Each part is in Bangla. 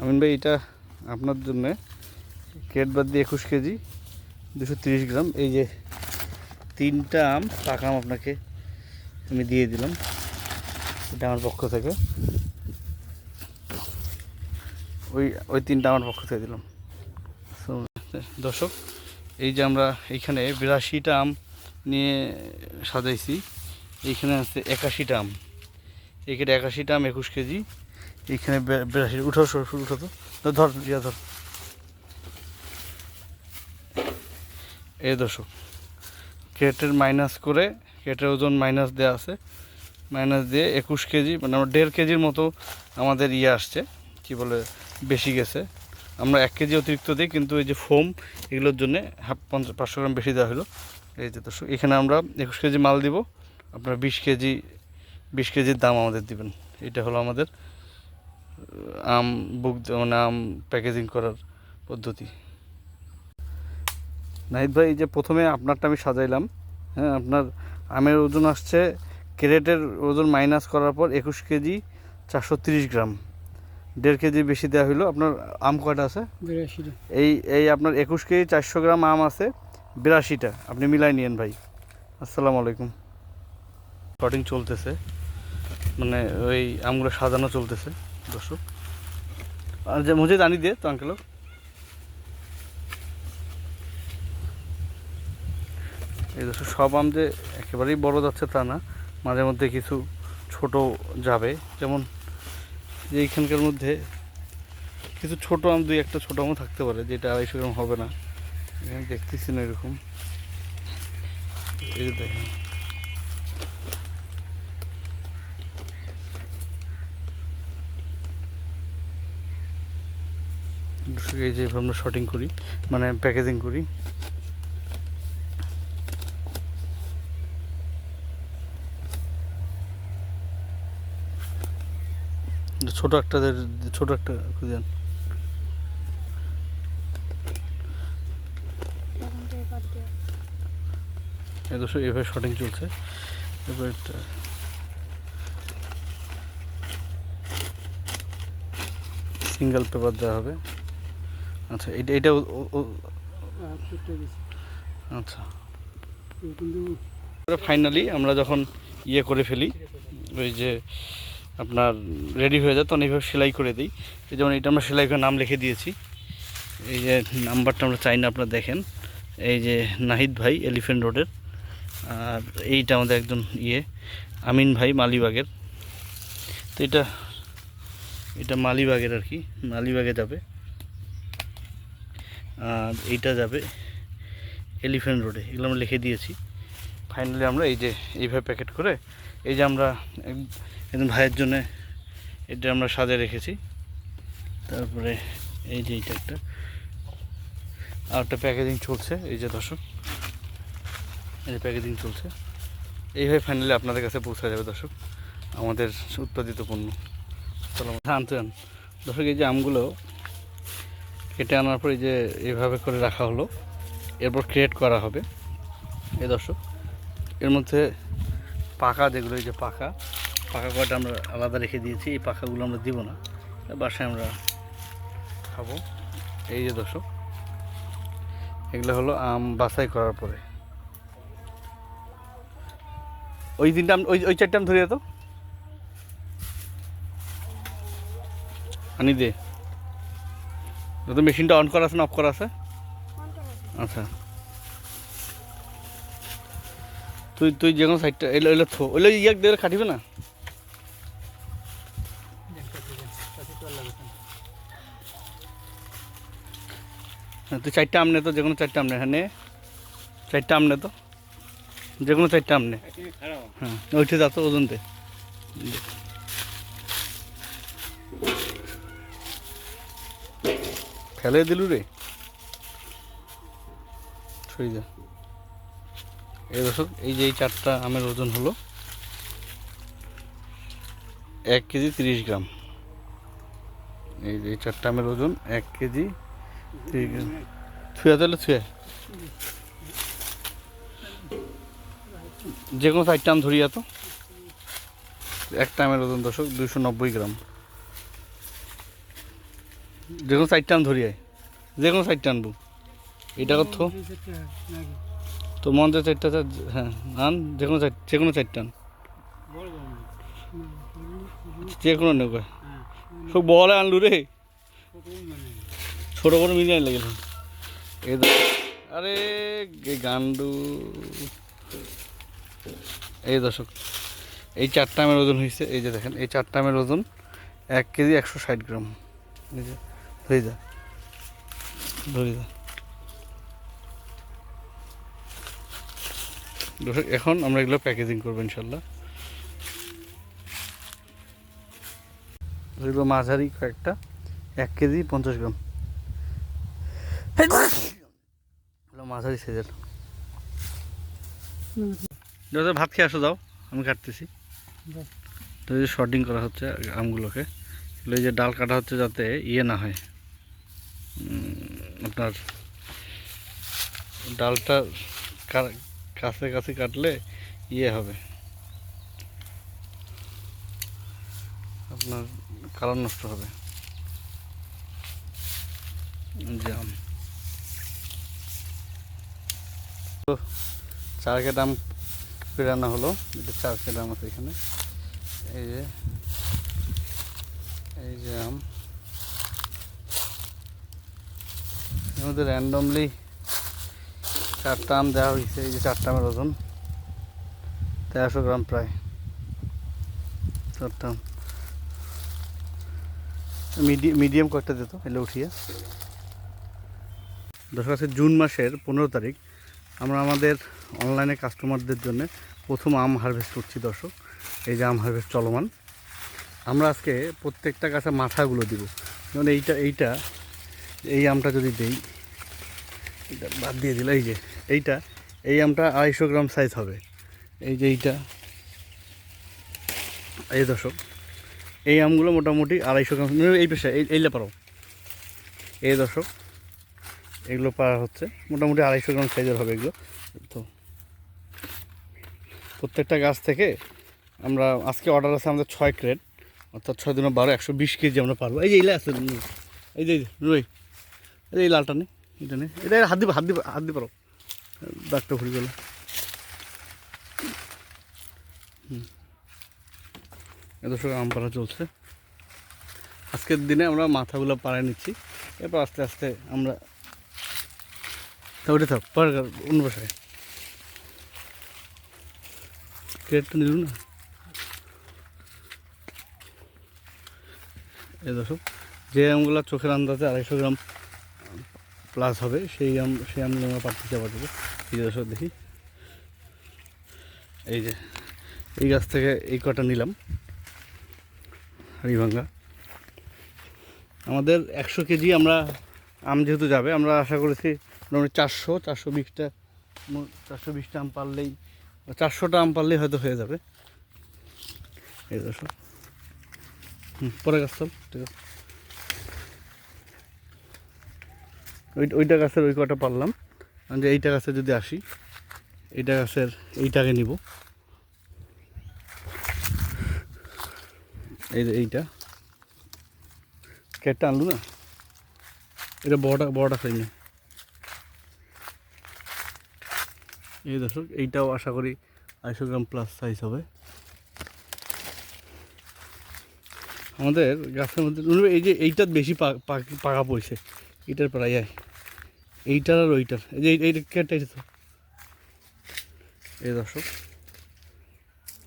আমিন ভাই, এটা আপনার জন্য কেট বাদ দিয়ে একুশ কেজি, দুশো তিরিশ গ্রাম। এই যে তিনটা আম, পাকা আম আপনাকে আমি দিয়ে দিলাম, এটা আমার পক্ষ থেকে। ওই ওই তিনটা আমার পক্ষ থেকে দিলাম। দর্শক, এই যে আমরা এইখানে বিরাশিটা আম নিয়ে সাজাইছি এইখানে আছে একাশিটা আম। এইখানে একাশিটা আম একুশ কেজি এইখানে উঠো সর উঠো তো ধর, ইয়া ধর। এই দর্শক কেটের মাইনাস করে কেটের ওজন মাইনাস দেওয়া আছে। মাইনাস দিয়ে একুশ কেজি মানে আমার দেড় কেজির মতো আমাদের ইয়ে আসছে। কি বলে বেশি গেছে। আমরা এক কেজি অতিরিক্ত দিই কিন্তু এই যে ফোম এগুলোর জন্য হাফ পঞ্চাশ পাঁচশো গ্রাম বেশি দেওয়া হলো। এই যে দর্শক এখানে আমরা একুশ কেজি মাল দিব। আপনার বিশ কেজি বিশ কেজির দাম আমাদের দিবেন। এটা হলো আমাদের আম বুক মানে আম প্যাকেজিং করার পদ্ধতি। নাহিদ ভাই এই যে প্রথমে আপনারটা আমি সাজাইলাম হ্যাঁ আপনার আমের ওজন আসছে ক্যারেটের ওজন মাইনাস করার পর একুশ কেজি চারশো তিরিশ গ্রাম। দেড় কেজি বেশি দেওয়া হলো আপনার আম কয়টা আছে? এই এই আপনার একুশ কেজি চারশো গ্রাম আম আছে বিরাশিটা। আপনি মিলাই নিয়েন ভাই। আসসালামু আলাইকুম। কাটিং চলতেছে। মানে ওই আমগুলো সাজানো চলতেছে। দর্শক। আর যে মুঝে জানি দে তো আঙ্কেল এই দর্শক, সব আম যে একেবারেই বড় যাচ্ছে তা না, মাঝে মধ্যে কিছু ছোট যাবে। যেমন যে এইখানকার মধ্যে কিছু ছোট আম, দুই একটা ছোট আমও থাকতে পারে, যেটা আড়াইশো গ্রাম হবে না। এখানে দেখতেছি না এরকম। এই দেখেন। এই যে আমরা শটিং করি মানে প্যাকেজিং করি। ছোট একটা দে- ছোট একটা খুঁজে আন। এভাবে শটিং চলছে। এবার একটা সিঙ্গেল পেপার দেওয়া হবে। আচ্ছা এটা এটা আচ্ছা। ফাইনালি আমরা যখন ইয়ে করে ফেলি, ওই যে আপনার রেডি হয়ে যায়, তখন এইভাবে সেলাই করে দিই। এই যেমন এটা আমরা সেলাই করে নাম লিখে দিয়েছি। এই যে নাম্বারটা আমরা চাই না, আপনারা দেখেন। এই যে নাহিদ ভাই এলিফেন্ট রোডের আর এইটা আমাদের একজন ইয়ে আমিন ভাই, মালিবাগের। তো এটা এটা মালিবাগের আর কি, মালিবাগে যাবে। আর এইটা যাবে এলিফ্যান্ট রোডে এগুলো আমরা লিখে দিয়েছি। ফাইনালি আমরা এই যে, এইভাবে প্যাকেট করে এই যে আমরা এক- একজন ভাইয়ের জন্য এটা আমরা সাজে রেখেছি। তারপরে এই যে এইটা একটা। আর একটা প্যাকেজিং চলছে, এই যে দর্শক। এই যে প্যাকেজিং চলছে। এইভাবে ফাইনালি আপনাদের কাছে পৌঁছা যাবে দর্শক। আমাদের উৎপাদিত পণ্য। চলো আনতে আন দর্শক, এই যে আমগুলো কেটে আনার পর যে এইভাবে করে রাখা হলো, এরপর ক্রিয়েট করা হবে। এই দর্শক, এর মধ্যে পাকা যেগুলো, এই যে পাকা পাকা কয়টা আমরা আলাদা রেখে দিয়েছি, এই পাকাগুলো আমরা দিব না, বাসায় আমরা খাব। এই যে দর্শক, এগুলো হলো আম বাছাই করার পরে। ওই দিনটা ওই ওই চারটা আম ধরিয়ে তো। আনি দে। তো মেশিনটা অন করা আছে না অফ করা আছে? আচ্ছা। তুই তুই যে কোনো সাইডটা এলো এলো থো ওইলো ইয়াক দিয়ে কাটিবে না? হ্যাঁ, তুই চারটা আমনে তো যে কোনো চারটা আমনে হ্যাঁ নে। চারটা আমনে তো। যে কোনো চারটা আমনে হ্যাঁ ওইটা যা তো ওজন দে ফেলে দিলু রে। যা। এই দর্শক, এই যে এই চারটা আমের ওজন হলো, এক কেজি তিরিশ গ্রাম। এই যে এই চারটা আমের ওজন, এক কেজি তিরিশ গ্রাম। ছুঁয়া তাহলে ছুঁয়া। যে কোনো চারটা আম ধরিয়া তো। একটা আমের ওজন দর্শক দুশো নব্বই গ্রাম। যে কোনো চারটা আন ধরি যে কোনো চারটা আনব এটা কত তো মন যে চারটা হ্যাঁ আন যে কোনো চার যে কোনো চারটা আন যে কোনো নেব সব বলে আনলু রে। ছোট বড় মিলিয়ে আনলে এই দেখ আরে গান্ডু। এই দর্শক, এই চারটা আমের ওজন হয়েছে এই যে দেখেন, এই চারটা আমের ওজন এক কেজি একশো ষাট গ্রাম। এই ধরে যা। ধরে যা। দর্শক এখন আমরা এগুলো প্যাকেজিং করব ইনশাল্লাহ এগুলো মাঝারি কয়েকটা এক কেজি পঞ্চাশ গ্রাম। এগুলো মাঝারি সাইজের। দাদা ভাত খেয়ে আসো দাও আমি কাটতেছি। তো এই যে শর্টিং করা হচ্ছে আমগুলোকে। এগুলো এই যে ডাল কাটা হচ্ছে যাতে ইয়ে না হয়। আপনার ডালটা কাছে কাছে কাটলে ইয়ে হবে। আপনার কালার নষ্ট হবে। জাম। তো চার কেটা আম ফেরানো হলো। এটা চার কেটা আম আছে এখানে। এই যে এই যে আম এর মধ্যে র্যান্ডমলি চারটা আম দেওয়া হয়েছে, এই যে চারটা আমের ওজন। তেরোশো গ্রাম প্রায়। চারটা আম। মিডিয়াম কয়েকটা দিত, এলে উঠিয়ে। দর্শক আছে জুন মাসের পনেরো তারিখ। আমরা আমাদের অনলাইনে কাস্টমারদের জন্য প্রথম আম হারভেস্ট করছি, দর্শক। এই যে আম হারভেস্ট চলমান। আমরা আজকে প্রত্যেকটা গাছে মাথাগুলো দিব। যেমন এইটা এইটা এই আমটা যদি দেই এটা বাদ দিয়ে দিল এই যে এইটা এই আমটা আড়াইশো গ্রাম সাইজ হবে। এই যে এইটা এই দর্শক এই আমগুলো মোটামুটি আড়াইশো গ্রাম এই পেশা এই এইটা পারো। এই দর্শক এগুলো পারা হচ্ছে মোটামুটি আড়াইশো গ্রাম সাইজের হবে এগুলো। তো প্রত্যেকটা গাছ থেকে আমরা আজকে অর্ডার আছে আমাদের ছয় ক্রেট অর্থাৎ ছয় দিনে বারো একশো বিশ কেজি আমরা পারব। এই যে এইলা আছে এই যে, রুই। এই লালটা নে, এটা নে। এটা হাত দিব হাত দিব হাত দিব পারো ডাক্তার ভুলে গেল। দর্শক, আম পাড়া চলছে। আজকের দিনে আমরা মাথাগুলো পাড়ায় নিচ্ছি। এরপর আস্তে আস্তে আমরা তা ওটা থাক পরে অন্য বাসায় ক্রেটটা নিল না? এই দর্শক, যে আমগুলো চোখের আন্দাজে আড়াইশো গ্রাম প্লাস হবে, সেই আম, সেই আমগুলো আমরা পাঠতে চাপা দেবো যে দর্শক, দেখি। এই যে, এই গাছ থেকে এই কটা নিলাম হাড়িভাঙ্গা আমাদের একশো কেজি আমরা আম যেহেতু যাবে, আমরা আশা করেছি মোটামুটি চারশো চারশো বিশটা চারশো বিশটা আম পারলেই, চারশোটা আম পারলেই হয়তো হয়ে যাবে। এই দর্শক। হুম পরে গাছ ঠিক আছে। ওই ওইটা গাছের ওই কটা পারলাম। যে এইটা গাছে যদি আসি, এইটা গাছের এইটাকে নিব। এই যে এইটা। ক্যাটটা আনলু না? এটা বড়টা বড়টা খাইনি এই দর্শক, এইটাও আশা করি আড়াইশো গ্রাম প্লাস সাইজ হবে। আমাদের গাছের মধ্যে, এই যে এইটার বেশি পাকা পড়ছে। এইটার প্রায় আয় এইটার আর ওইটার। এই যে এই- এইটা এটা তো এই দর্শক,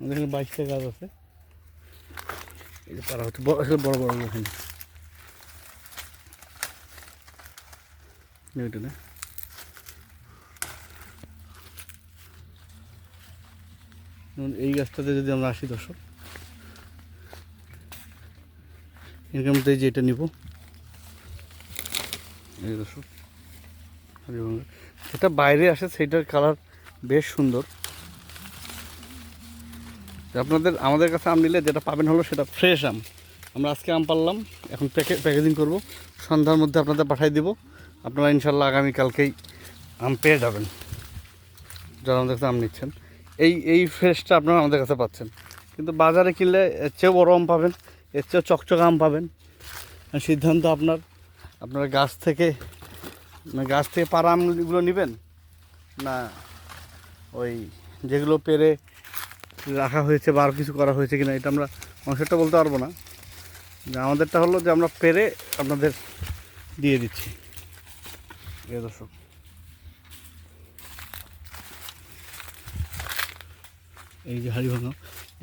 আমাদের এখানে বাইশটা গাছ আছে। এই যে পাড়া হচ্ছে, বড় বড় বড় এখানে ওইটা না। এই গাছটাতে যদি আমরা আসি দর্শক যে এটা নিব। এই। যেটা বাইরে আসে সেটার কালার বেশ সুন্দর। আপনাদের, আমাদের কাছে আম নিলে যেটা পাবেন হলো সেটা ফ্রেশ আম। আমরা আজকে আম পারলাম, এখন প্যাকে প্যাকেজিং করব। সন্ধ্যার মধ্যে আপনাদের পাঠিয়ে দিব। আপনারা ইনশাল্লাহ আগামীকালকেই আম পেয়ে যাবেন। যারা আমাদের কাছে আম নিচ্ছেন, এই এই ফ্রেশটা আপনারা আমাদের কাছে পাচ্ছেন। কিন্তু বাজারে কিনলে এর চেয়েও বড় আম পাবেন, এর চেয়েও চকচক আম পাবেন। সিদ্ধান্ত আপনার। আপনারা গাছ থেকে মানে গাছ থেকে পাড়া আমগুলো নেবেন? না, ওই যেগুলো পেরে রাখা হয়েছে বা আর কিছু করা হয়েছে কিনা, এটা আমরা অংশটা বলতে পারব না। যে আমাদেরটা হলো যে আমরা পেরে আপনাদের দিয়ে দিচ্ছি। এ দর্শক। এই যে হাড়ি ভাঙা,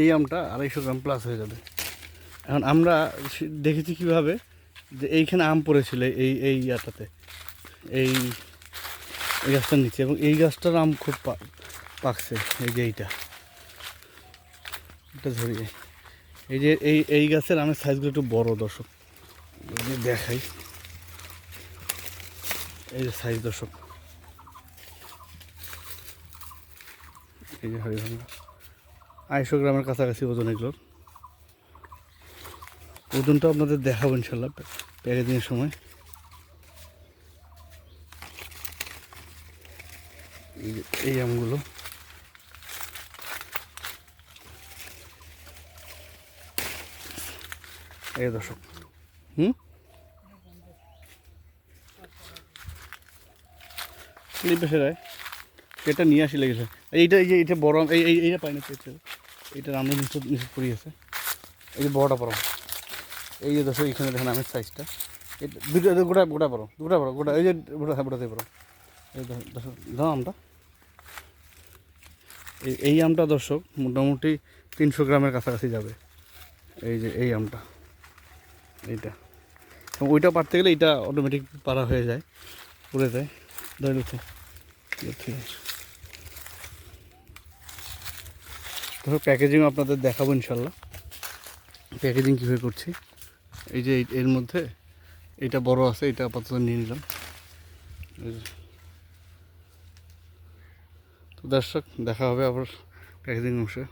এই আমটা আড়াইশো গ্রাম প্লাস হয়ে যাবে। এখন আমরা দেখেছি কীভাবে যে এইখানে আম পড়েছিল এই এই ইয়াটাতে, এই এই গাছটার নিচে এবং এই গাছটার আম খুব পাকছে এই যে এইটা। এটা ধরিয়ে এই। যে এই এই গাছের আমের সাইজগুলো একটু বড় দর্শক দেখাই। এই যে সাইজ দর্শক। এই যে হরিভাঙ্গা আড়াইশো গ্রামের কাছাকাছি ওজন এগুলোর। ওজনটা আপনাদের দেখাবো ইনশাল্লাহ প্যাকেজিংয়ের সময়। এই আমগুলো। এই দর্শক, হুম? এই পাশে রায় এটা নিয়ে আসি লেগেছে। এইটা, এই যে এটা বড় এই এই এইটা পাই না পেয়েছে নিচে পড়ে আছে এই যে বড়টা বড় এই যে দর্শক এখানে দেখেন আমের সাইজটা এটা দুটো গোটা গোটা বড় গোটা বড়, গোটা এই যে গোটা গোটাতে বড়। এই দর্শক দাও আমটা। এই এই আমটা দর্শক, মোটামুটি তিনশো গ্রামের কাছাকাছি যাবে। এই যে, এই আমটা। এইটা। ওইটা পারতে গেলে এইটা অটোমেটিক পারা হয়ে যায়, পড়ে যায়। ধরে ঠিক আছে ধরো প্যাকেজিং আপনাদের দেখাবো ইনশাল্লাহ। প্যাকেজিং কীভাবে করছি? এই যে এর মধ্যে এটা বড় আছে, এটা আপাতত নিয়ে নিলাম। তো দর্শক, দেখা হবে আবার প্যাকেজিং অংশে